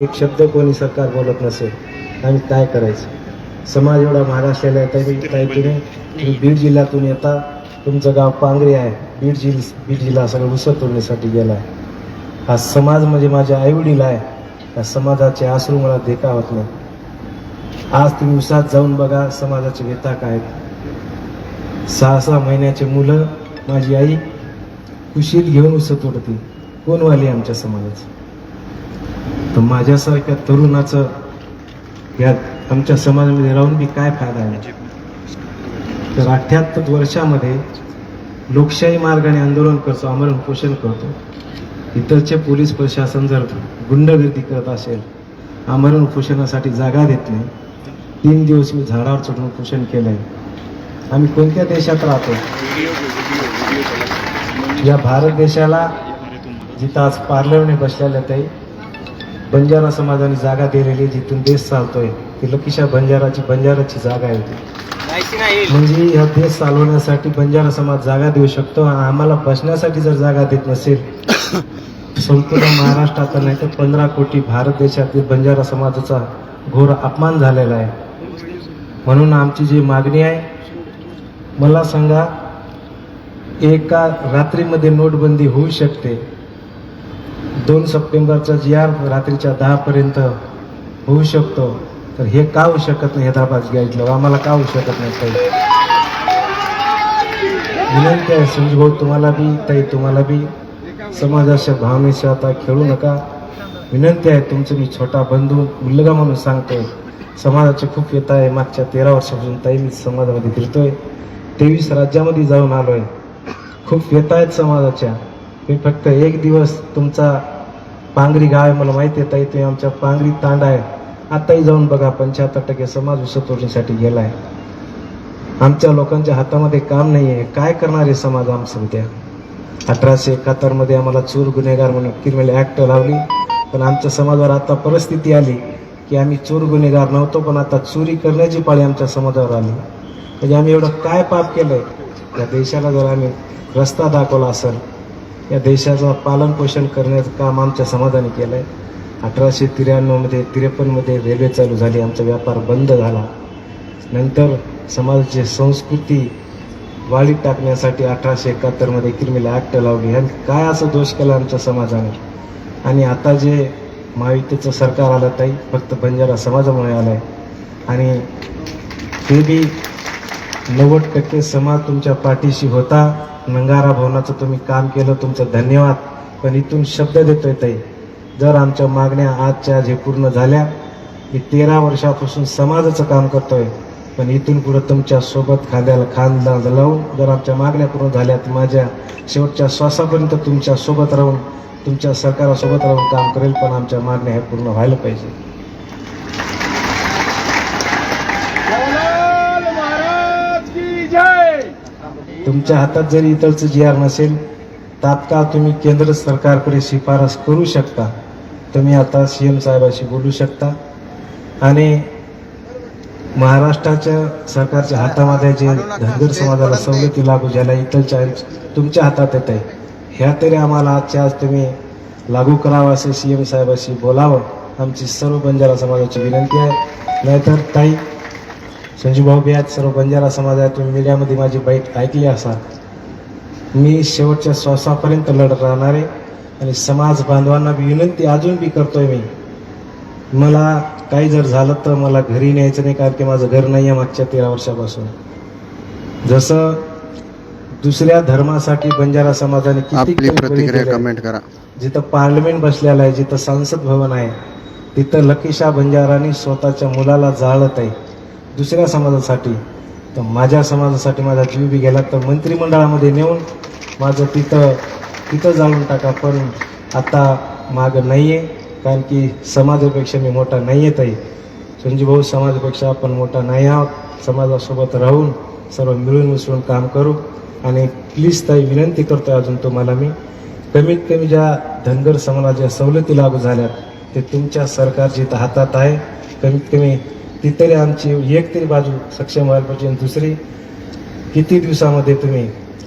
एक शब्द कोणी सरकार बोलत नसेल आम्ही काय करायचं? समाज एवढा महाग आहे तरी तुम्ही बीड जिल्ह्यातून येता तुमचं गाव पांगरी आहे बीड जिल्ह बीड जिल्हा सगळं उसर तोडण्यासाठी गेला आहे. हा समाज म्हणजे माझ्या आईवडील आहे. या समाजाचे आसरू मला देखा होत नाही. आज तुम्ही उसात जाऊन बघा समाजाचे नेता काय? सहा सहा महिन्याचे मुलं माझी आई कुशीत घेऊन उसत तोडते कोण वाली आमच्या समाजाचं? तर माझ्यासारख्या तरुणाचं या आमच्या समाजामध्ये राहून मी काय फायदा आहे? तर अठ्ठ्याहत्तर वर्षामध्ये लोकशाही मार्गाने आंदोलन करतो आमरण पोषण करतो. इतरचे पोलीस प्रशासन जर गुंडगर्दी करत असेल आमरण उपोषणासाठी जागा देत नाही. तीन दिवस मी झाडावर चढून उपोषण केलं आहे आम्ही कोणत्या देशात राहतो? या भारत देशाला जिथं आज पार्लरने बसलेलं आहे ते बंजारा समाजाने जागा दिलेली जिथून देश चालतोय ती लकीशा बंजाराची बंजाराची जागा आहे ती. म्हणजे हा देश चालवण्यासाठी बंजारा समाज जागा देऊ शकतो आणि आम्हाला बसण्यासाठी जर जागा देत नसेल संपूर्ण महाराष्ट्रात नाही तर पंधरा कोटी भारत देशातील बंजारा समाजाचा घोर अपमान झालेला आहे. म्हणून आमची जी मागणी आहे मला सांगा एका रात्रीमध्ये नोटबंदी होऊ शकते दोन सप्टेंबरचा जी आर रात्रीच्या दहापर्यंत होऊ शकतो तर हे का होऊ शकत नाही हैदराबाद घ्यायचं आम्हाला का होऊ शकत नाही ताई? विनंती आहे संजय भाऊ तुम्हाला बी ताई तुम्हाला बी समाजाच्या भावनेशी आता खेळू नका. विनंती आहे तुमचं मी छोटा बंधू मुलगा म्हणून सांगतोय. समाजाची खूप येत आहे मागच्या तेरा वर्षापासून ताई मी समाजामध्ये फिरतोय. तेवीस राज्यामध्ये जाऊन आलोय. खूप येत आहेत समाजाच्या. मी फक्त एक दिवस तुमचा पांगरी गाव आहे मला माहिती आहे ताई तुम्ही आमच्या पांगरी तांड आहे. आताही जाऊन बघा पंच्याहत्तर टक्के समाज उसत गेला गेलाय. आमच्या लोकांच्या हातामध्ये काम नाही आहे काय करणार आहे समाज आमचं उद्या अठराशे एकाहत्तरमध्ये आम्हाला चोर गुन्हेगार म्हणून क्रिमिनल ॲक्ट लावली. पण आमच्या समाजावर आता परिस्थिती आली की आम्ही चोर गुन्हेगार नव्हतो पण आता चोरी करण्याची पाळी आमच्या समाजावर आली. म्हणजे आम्ही एवढं काय पाप आहे या देशाला जर आम्ही रस्ता दाखवला असेल या देशाचं पालनपोषण करण्याचं काम आमच्या समाजाने आहे अठराशे त्र्याण्णवमध्ये त्रेपन्नमध्ये रेल्वे चालू झाली आमचा व्यापार बंद झाला. नंतर समाजाची संस्कृती वाढीत टाकण्यासाठी अठराशे एकाहत्तरमध्ये क्रिमिनल ॲक्ट लावली. ह्या काय असं दोष केला आमच्या समाजाने? आणि आता जे महायुतीचं सरकार आलं ताई फक्त बंजारा समाजामुळे आलं आहे आणि ते बी नव्वद टक्के समाज तुमच्या पाठीशी होता. नंगारा भवनाचं तुम्ही काम केलं तुमचं धन्यवाद. पण इथून शब्द देतोय ताई. जर आमच्या मागण्या आजच्या आज हे पूर्ण झाल्या मी तेरा वर्षापासून समाजाचं काम करतोय. पण इथून पुढे तुमच्यासोबत खांद्याला खांदा लावून जर आमच्या मागण्या पूर्ण झाल्या तर माझ्या शेवटच्या श्वासापर्यंत तुमच्यासोबत राहून तुमच्या सरकारासोबत राहून काम करेल पण आमच्या मागण्या ह्या पूर्ण व्हायला पाहिजे जवाहरलाल महाराज की जय तुमच्या हातात जरी इतरचं जी आर नसेल तात्काळ तुम्ही केंद्र सरकारकडे शिफारस करू शकता. तुम्ही आता सी एम साहेबाशी बोलू शकता. आणि महाराष्ट्राच्या सरकारच्या हातामध्ये जे धनगर समाजाला सवलती लागू झाल्या इतरच्या तुमच्या हातात येत आहे. ह्या तरी आम्हाला आजच्या आज तुम्ही लागू करावं असे सी एम साहेबाशी बोलावं आमची सर्व बंजारा समाजाची विनंती आहे. नाहीतर ताई संजू भाऊ बी आहेत सर्व बंजारा समाज आहे तुम्ही मीडियामध्ये माझी बाईट ऐकली असाल. मी शेवटच्या श्वासापर्यंत लढत राहणार आहे आणि समाज बांधवांना बी विनंती अजून बी करतोय मी. मला काही जर झालं तर मला घरी न्यायचं नाही कारण की माझं घर नाही आहे मागच्या तेरा वर्षापासून. जसं दुसऱ्या धर्मासाठी बंजारा समाजाने किती प्रतिक्रिया. कमेंट करा. जिथं पार्लमेंट बसलेलं आहे जिथं संसद भवन आहे तिथं लकीशा बंजारांनी स्वतःच्या मुलाला जाळत आहे दुसऱ्या समाजासाठी तर माझ्या समाजासाठी माझा जीव बी गेला तर मंत्रिमंडळामध्ये नेऊन माझं तिथं तिथं जाळून टाका पण आता मागं नाही आहे कारण की समाजापेक्षा मी मोठा नाही येत आहे संजीभाऊ समाजापेक्षा आपण मोठा नाही आहोत. समाजासोबत राहून सर्व मिळून मिसळून काम करू. आणि प्लीज ताई विनंती करतो अजून तुम्हाला मी. कमीत कमी ज्या धनगर समाजाच्या सवलती लागू झाल्यात ते तुमच्या सरकारच्या हातात आहे. कमीत कमी ती तरी आमची एक तरी बाजू सक्षम व्हायला पाहिजे. आणि दुसरी किती दिवसामध्ये तुम्ही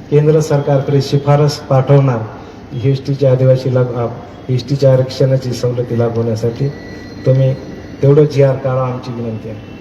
केंद्र सरकारकडे शिफारस पाठवणार एस टीच्या आदिवासी लागू एस टीच्या आरक्षणाची सवलती लागवण्यासाठी तुम्ही तेवढं जी आर काढा आमची विनंती आहे.